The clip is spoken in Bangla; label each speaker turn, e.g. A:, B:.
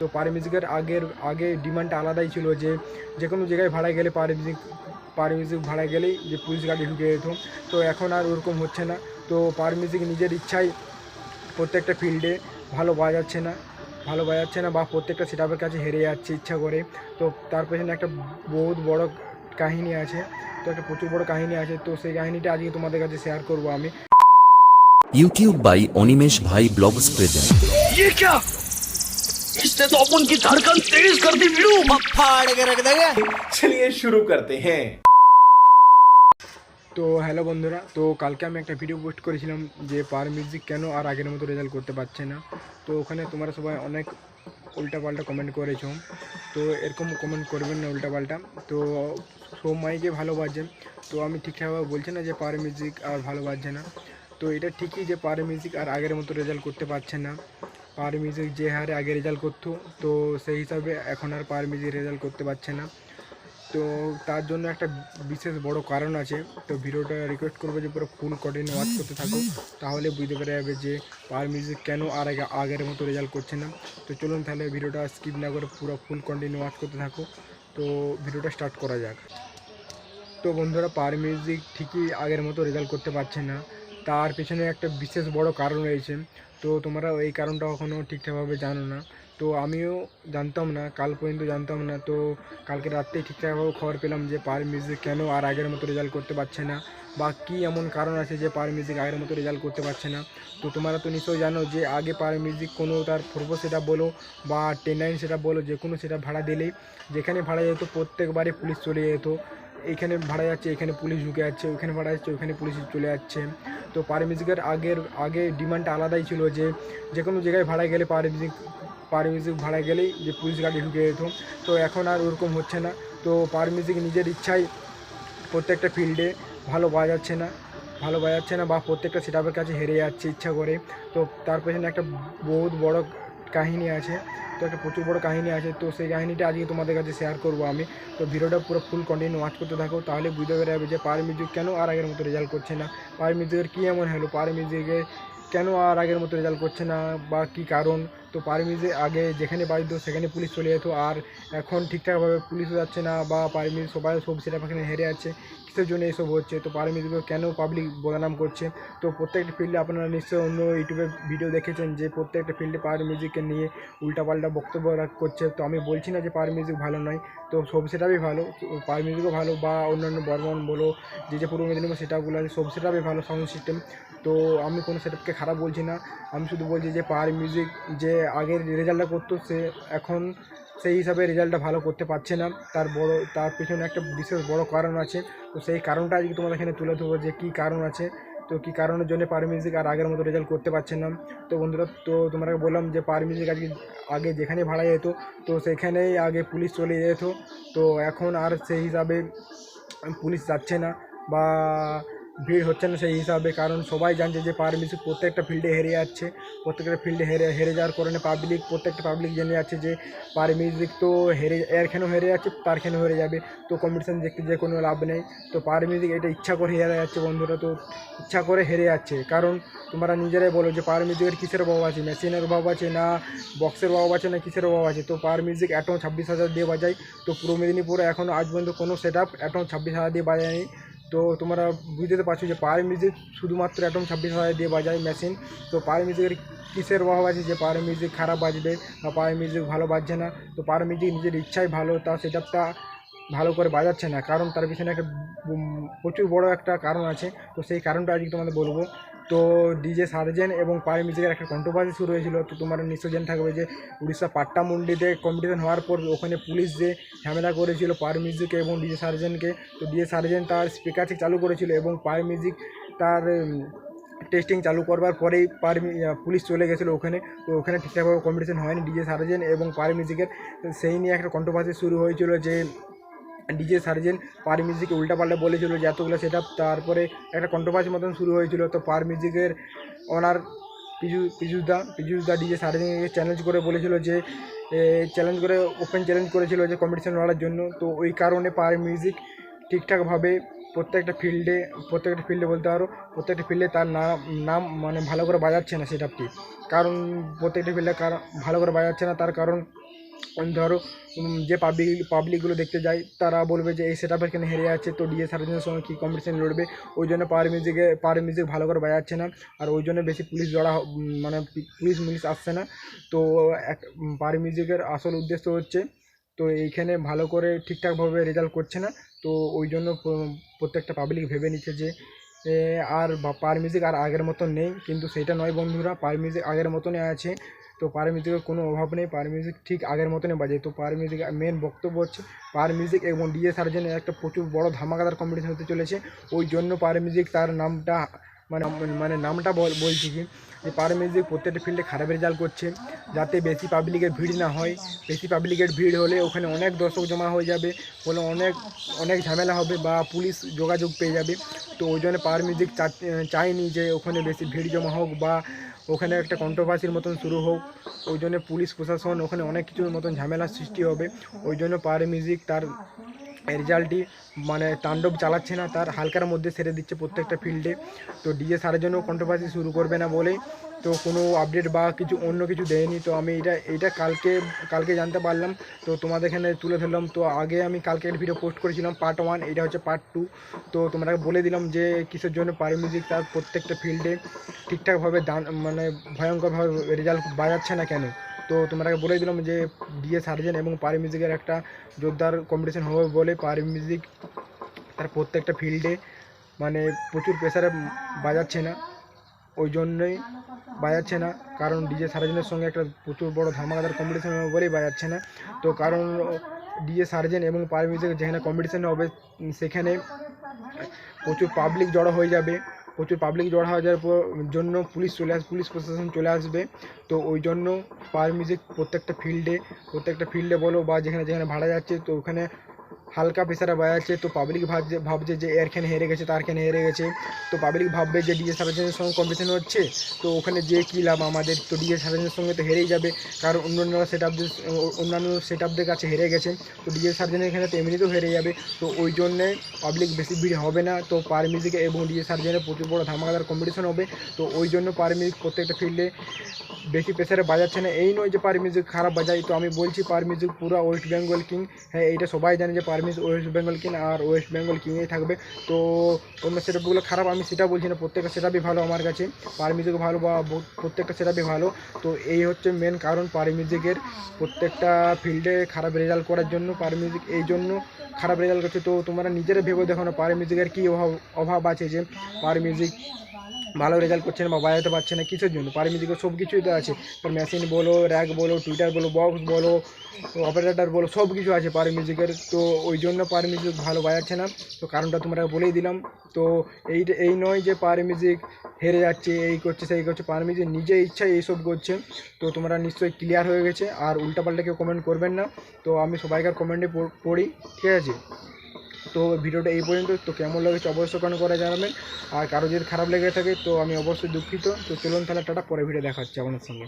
A: তো পারমিউজিকের আগের আগে ডিমান্ডটা আলাদাই ছিল যে যে কোনো জায়গায় ভাড়ায় গেলে পারমিউজিক পারমিউজিক ভাড়ায় গেলেই যে পুলিশ গাড়ি ঢুকে যেত। তো এখন আর ওরকম হচ্ছে না। তো পারমিউজিক নিজের ইচ্ছায় প্রত্যেকটা ফিল্ডে ভালো বাজাচ্ছে না ভালো বাজাচ্ছে না বা প্রত্যেকটা সেটাপের কাছে হেরে যাচ্ছে ইচ্ছা করে। তো তার পেছনে একটা বহুত বড় কাহিনী আছে তো একটা প্রচুর বড় কাহিনী আছে। তো সেই কাহিনীটা আজকে তোমাদের কাছে শেয়ার করব আমি।
B: ইউটিউব বাই অনিমেষ ভাই
C: ব্লগস প্রেজেন্ট इसने तो अपन की धड़कन तेज कर दी वीरू
D: फाड़ के रख देगा
E: चलिए शुरू करते हैं
A: তো হ্যালো বন্ধুরা তো কালকে আমি একটা ভিডিও পোস্ট করেছিলাম যে পার মিউজিক কেন আর আগের মতো রেজাল্ট করতে পারছে না তো ওখানে তোমরা সবাই অনেক উল্টাপাল্টা কমেন্ট করেছো তো এরকম কমেন্ট করবেন না উল্টাপাল্টা তো সব মাইকে ভালো বাজে তো আমি ঠিকঠাকভাবে বলছি না যে পার মিউজিক আর ভালো বাজছে না তো এটা ঠিকই যে পার মিউজিক আর আগের মতো রেজাল্ট করতে পারছে না পার মিউজিক যে হারে আগে রেজাল্ট করতো, তো সেই হিসাবে এখন আর পার মিউজিক রেজাল্ট করতে পারছে না। তো তার জন্য একটা বিশেষ বড় কারণ আছে। তো ভিডিওটা রিকোয়েস্ট করব যে পুরো ফুল কন্টিনিউ ওয়াচ করতে থাকো, তাহলে বুঝতে পেরে যাবে যে পার মিউজিক কেন আর আগে, আগের মতো রেজাল্ট করছে না। তো চলুন তাহলে ভিডিওটা স্কিপ না করে পুরো ফুল কন্টিনিউ ওয়াচ করতে থাকো। তো ভিডিওটা স্টার্ট করা যাক। তো বন্ধুরা পার মিউজিক ঠিকই আগের মতো রেজাল্ট করতে পারছে না। তার পেছনে একটা বিশেষ বড় কারণ রয়েছে। তো তোমরা এই কারণটা এখনও ঠিকঠাকভাবে জানো না। তো আমিও জানতাম না, কাল পর্যন্ত জানতাম না। তো কালকে রাত্রেই ঠিকঠাকভাবে খবর পেলাম যে পার মিউজিক কেন আর আগের মতো রেজাল্ট করতে পারছে না বা কী এমন কারণ আছে যে পার মিউজিক আগের মতো রেজাল্ট করতে পারছে না। তো তোমরা তো নিশ্চয়ই জানো যে আগে পার মিউজিক কোনো তার ফোরবো সেটা বলো বা টেন নাইন সেটা বলো, যে কোনো সেটা ভাড়া দিলেই। যেখানে ভাড়া যেত প্রত্যেকবারে পুলিশ চলে যেত। এইখানে ভাড়া যাচ্ছে এখানে পুলিশ ঢুকে যাচ্ছে, ওইখানে ভাড়া যাচ্ছে, ওইখানে পুলিশ চলে যাচ্ছে। তো পার মিউজিকের আগের, আগে ডিমান্ডটা আলাদাই ছিল যে যে কোনো জায়গায় ভাড়া গেলে পার মিউজিক পার মিউজিক ভাড়া গেলেই যে পুলিশ গাড়ি ঢুকে যেত। তো এখন আর ওরকম হচ্ছে না। তো পার মিউজিক নিজের ইচ্ছায় প্রত্যেকটা ফিল্ডে ভালো বাজাচ্ছে না, ভালো বাজাচ্ছে না বা প্রত্যেকটা সেটাপের কাছে হেরে যাচ্ছে ইচ্ছা করে। তো তার পেছনে একটা বহুত বড় কাহিনী আছে, তো একটা প্রচুর বড় কাহিনী আছে, তো সেই কাহিনীটা আজকে তোমাদের কাছে শেয়ার করব আমি। তো ভিডিওটা পুরো ফুল কন্টিনিউ ওয়াচ করতে থাকো, তাহলে বুঝতে পেরে যাবে যে পার মিউজিক কেন আর আগের মতো রেজাল্ট করছে না। পার মিউজিকের কী এমন হলো? পার মিউজিকে কেন আর আগের মতো রেজাল্ট করছে না? বা কী কারণ? তো পার মিউজিক আগে যেখানে বাজতো সেখানে পুলিশ চলে যেত, আর এখন ঠিকঠাকভাবে পুলিশও যাচ্ছে না, বা পার মিউজিক সবাই সব সেটা এখানে হেরে যাচ্ছে। কিসের জন্য এসব হচ্ছে? তো পার মিউজিকও কেন পাবলিক বদনাম করছে? তো প্রত্যেকটা ফিল্ডে আপনারা নিশ্চয়ই অন্য ইউটিউবে ভিডিও দেখেছেন যে প্রত্যেকটা ফিল্ডে পার মিউজিককে নিয়ে উল্টাপাল্টা বক্তব্য করছে। তো আমি বলছি না যে পার মিউজিক ভালো নয়। তো সব সেটাই ভালো। পার মিউজিকও ভালো বা অন্যান্য বর্মন বলো, যে যে পূর্ব মেদিনীপুর সেটাগুলো আছে, সব সেটাই ভালো সাউন্ড সিস্টেম তো আমি কোনো সেটআপকে খারাপ বলছি না। আমি শুধু বলছি যে পার মিউজিক যে আগের রেজাল্টটা করতো, সে এখন সেই হিসাবে রেজাল্টটা ভালো করতে পারছে না। তার বড়, তার পিছনে একটা বিশেষ বড় কারণ আছে। তো সেই কারণটা আজকে তোমাদের এখানে তুলে ধরবো যে কী কারণ আছে। তো কী কারণের জন্য পার মিউজিক আর আগের মতো রেজাল্ট করতে পারছে না। তো বন্ধুরা, তো তোমরা বললাম যে পার মিউজিক আজকে, আগে যেখানে ভাড়া যেত, তো সেখানেই আগে পুলিশ চলে যেত। তো এখন আর সেই হিসাবে পুলিশ যাচ্ছে না বা ভিড় হচ্ছে না সেই হিসাবে, কারণ সবাই জানছে যে মিউজিক প্রত্যেকটা ফিল্ডে হেরে যাচ্ছে, প্রত্যেকটা ফিল্ডে হেরে হেরে যাওয়ার কারণে পাবলিক প্রত্যেকটা পাবলিক জেনে যাচ্ছে যে পার মিউজিক তো হেরে এরখানেও হেরে যাচ্ছে, তার তারখানেও হেরে যাবে, তো কম্পিটিশান দেখতে যে কোনো লাভ নেই, তো পার মিউজিক এটা ইচ্ছা করে হেরে যাচ্ছে বন্ধুরা, তো ইচ্ছা করে হেরে যাচ্ছে। কারণ তোমরা নিজেরাই বলো যে পার মিউজিকের কিসের অভাব আছে মেশিনের অভাব আছে না বক্সের অভাব আছে না, কিসের অভাব আছে? তো পার মিউজিক এটম ছাব্বিশ হাজার দিয়ে বাজায়, তো পূর্ব মেদিনীপুরে এখনও আজ পর্যন্ত কোনো সেট আপ এটম ছাব্বিশ হাজার দিয়ে বাজায়নি। তো তোমরা বুঝতে পারছ যে পাওয়ার মিউজিক শুধুমাত্র একদম ছাব্বিশ হাজার দিয়ে বাজায় মেশিন তো পাওয়ার মিউজিকের কিসের অভাব আছে যে পাওয়ার মিউজিক খারাপ বাজবে বা পাওয়ার মিউজিক ভালো বাজছে না? তো পাওয়ার মিউজিক নিজের ইচ্ছাই ভালো, তা সেটআপটা ভালো করে বাজাচ্ছে না। কারণ তার পিছনে একটা প্রচুর বড় একটা কারণ আছে। তো সেই কারণটা আজকে তোমাদের বলব। তো ডিজে সার্জেন এবং পার মিউজিকের একটা কন্ট্রোভার্সি শুরু হয়েছিল। তো তোমার নিশ্চয় জেনে থাকবে যে উড়িষ্যা পাট্টা মুন্ডিতে কম্পিটিশন হওয়ার পর ওখানে পুলিশ যে ঝামেলা করেছিল পার মিউজিক এবং ডিজে সার্জেনকে তো ডিজে সার্জেন তার স্পিকার ঠিক চালু করেছিল এবং পার মিউজিক তার টেস্টিং চালু করবার পরেই পার পুলিশ চলে গেছিল ওখানে। তো ওখানে ঠিকঠাকভাবে কম্পিটিশন হয়নি ডিজে সার্জেন এবং পার মিউজিকের সেই নিয়ে একটা কন্ট্রোভার্সি শুরু হয়েছিল যে ডিজে সার্জেন পার মিউজিকে উল্টাপাল্টা বলেছিল যে এতগুলো সেট তারপরে একটা কন্ট্রোভার্সি মতন শুরু হয়েছিল। তো পার মিউজিকের ওনার পিজু পিজুদা পিজুদা ডিজে সার্জেনকে চ্যালেঞ্জ করে বলেছিল যে চ্যালেঞ্জ করে ওপেন চ্যালেঞ্জ করেছিল যে কম্পিটিশন লড়ার জন্য। তো ওই কারণে পার মিউজিক ঠিকঠাকভাবে প্রত্যেকটা ফিল্ডে প্রত্যেকটা ফিল্ডে বলতে পারো, প্রত্যেকটা ফিল্ডে তার নাম নাম মানে ভালো করে বাজাচ্ছে না সেটআপটি কারণ প্রত্যেকটা ফিল্ডে কারণ ভালো করে বাজাচ্ছে না, তার কারণ ধরো যে পাবলিক পাবলিকগুলো দেখতে যায়, তারা বলবে যে, এই সেট আপের কেন হেরে যাচ্ছে? তো ডিএ সার্জনের সঙ্গে কী কম্পিটিশন লড়বে? ওই জন্য পাওয়ার মিউজিকে পাওয়ার মিউজিক ভালো করে বাজাচ্ছে না। আর ওই জন্য বেশি পুলিশ জড়া মানে পুলিশ মুলিশ আসছে না। তো এক পাওয়ার মিউজিকের আসল উদ্দেশ্য হচ্ছে, তো এইখানে ভালো করে ঠিকঠাকভাবে রেজাল্ট করছে না। তো ওই জন্য প্রত্যেকটা পাবলিক ভেবে নিচ্ছে যে আর পার মিউজিক আর আগের মতন নেই। কিন্তু সেটা নয় বন্ধুরা, পার মিউজিক আগের মতনই আছে। তো পার মিউজিকের কোনো অভাব নেই। পার মিউজিক ঠিক আগের মতনই বাজে। তো পার মিউজিক মেন বক্তব্য হচ্ছে, পার মিউজিক এবং ডিএসআর জন্য একটা প্রচুর বড় ধামাকাদার কম্পিটিশন হতে চলেছে। ওই জন্য পার মিউজিক তার নামটা মানে মানে নামটা বল- বলছি কি, যে মিউজিক প্রত্যেকটা ফিল্ডে খারাপ রেজাল্ট করছে, যাতে বেশি পাবলিকের ভিড় না হয়। বেশি পাবলিকের ভিড় হলে ওখানে অনেক দর্শক জমা হয়ে যাবে, বলে অনেক অনেক ঝামেলা হবে বা পুলিশ যোগাযোগ পেয়ে যাবে। তো ওই জন্য পার মিউজিক চা- চায়নি যে ওখানে বেশি ভিড় জমা হোক বা ওখানে একটা কন্ট্রোভার্সির মতন শুরু হোক। ওই জন্য পুলিশ, প্রশাসন ওখানে অনেক কিছুর মতন ঝামেলার সৃষ্টি হবে। ওই জন্য পার মিউজিক তার রেজাল্টটি মানে তাণ্ডব চালাচ্ছে না, তার হালকার মধ্যে সেরে দিচ্ছে প্রত্যেকটা ফিল্ডে। তো ডিজে সারের জন্য কন্ট্রোভার্সি শুরু করবে না বলে তো কোনো আপডেট বা কিছু অন্য কিছু দেয়নি। তো আমি এটা এটা কালকে কালকে জানতে পারলাম। তো তোমাদের এখানে তুলে ধরলাম। তো আগে আমি কালকে একটা ভিডিও পোস্ট করেছিলাম পার্ট ওয়ান এটা হচ্ছে পার্ট টু তো তোমরা বলে দিলাম যে কিসের জন্য পারি মিউজিক তার প্রত্যেকটা ফিল্ডে ঠিকঠাকভাবে দান মানে ভয়ঙ্করভাবে রেজাল্ট বাজাচ্ছে না কেন? তো তোমাকে বলে দিলাম যে ডিএ সার্জেন এবং পারি মিউজিকের একটা জোরদার কম্পিটিশন হবে বলে পারি মিউজিক তার প্রত্যেকটা ফিল্ডে মানে প্রচুর প্রেসারে বাজাচ্ছে না। ওই জন্যই বাজাচ্ছে না। কারণ ডিজে সার্জেনের সঙ্গে একটা প্রচুর বড় ধামাকাদার কম্পিটিশন হবে বলেই বাজাচ্ছে না। তো কারণ ডিজে সার্জেন এবং পার মিউজিক যেখানে কম্পিটিশন হবে, সেখানে প্রচুর পাবলিক জড়ো হয়ে যাবে। প্রচুর পাবলিক জড় হওয়া যাওয়ার জন্য পুলিশ চলে আস, পুলিশ প্রশাসন চলে আসবে। তো ওই জন্য পার মিউজিক প্রত্যেকটা ফিল্ডে প্রত্যেকটা ফিল্ডে বলো বা যেখানে যেখানে ভাড়া যাচ্ছে, তো ওখানে হালকা প্রেসারে বাজাচ্ছে তো পাবলিক ভাবছে ভাবছে যে এরখানে হেরে গেছে তারখানে হেরে গেছে। তো পাবলিক ভাববে যে ডিএ সার্জেনের সঙ্গে কম্পিটিশন হচ্ছে, তো ওখানে যে কী লাভ, আমাদের তো ডিএ সার্জেনের সঙ্গে তো হেরেই যাবে। কারণ অন্যান্য সেট আপদের অন্যান্য সেট আপদের কাছে হেরে গেছে, তো ডিএ সার্জেনের এখানে তো এমনিতেও হেরে যাবে। তো ওই জন্যে পাবলিক বেশি ভিড় হবে না, তো পার মিউজিকে এবং ডিএ সার্জেনের প্রচুর বড় ধামাকাদার কম্পিটিশন হবে। তো ওই জন্য পার মিউজিক প্রত্যেকটা ফিল্ডে বেশি প্রেসারে বাজাচ্ছে না। এই নয় যে পার মিউজিক খারাপ বাজায়। তো আমি বলছি পার মিউজিক পুরো ওয়েস্ট বেঙ্গল কিং হ্যাঁ এইটা সবাই জানে যে পার মিউজিক ওয়েস্ট বেঙ্গল কিং আর ওয়েস্ট বেঙ্গল কিংয়েই থাকবে। তো অন্য সেটআপগুলো খারাপ, আমি সেটা বলছি না। প্রত্যেকটা সেটআপই ভালো আমার কাছে। পার মিউজিক ভালো বা প্রত্যেকটা সেটআপই ভালো। তো এই হচ্ছে মেন কারণ পার মিউজিকের প্রত্যেকটা ফিল্ডে খারাপ রেজাল্ট করার জন্য পার মিউজিক এই জন্য খারাপ রেজাল্ট করছে। তো তোমরা নিজেরা ভেবে দেখো না পার মিউজিকের কী অভাব অভাব আছে যে পার মিউজিক ভালো রেজাল্ট করছে না, বা বাজাতে পারছে না, কিসের জন্য? পার সব কিছুই তো আছে। মেশিন বলো র্যাক বলো টুইটার বলো বক্স বলো অপারেটার বলো সব কিছু আছে পার মিউজিকের তো ওই জন্য পার ভালো বাজাচ্ছে না। তো কারণটা তোমরা বলেই দিলাম। তো এই এই নয় যে পার মিউজিক হেরে যাচ্ছে, এই করছে, সেই করছে পার মিউজিক নিজে ইচ্ছায় এইসব করছে। তো তোমরা নিশ্চয়ই ক্লিয়ার হয়ে গেছে। আর উল্টাপাল্টা কেউ কমেন্ট করবেন না। তো আমি সবাইকার কমেন্টে পড়ি, ঠিক আছে? তো ভিডিওটা এই পর্যন্ত তো কেমন লাগেছে অবশ্যই কমেন্ট করে জানাবেন। আর কারও যদি খারাপ লেগে থাকে, তো আমি অবশ্যই দুঃখিত। তো চলুন তাহলে টাটা, পরে ভিডিও দেখা হচ্ছে আপনার সঙ্গে।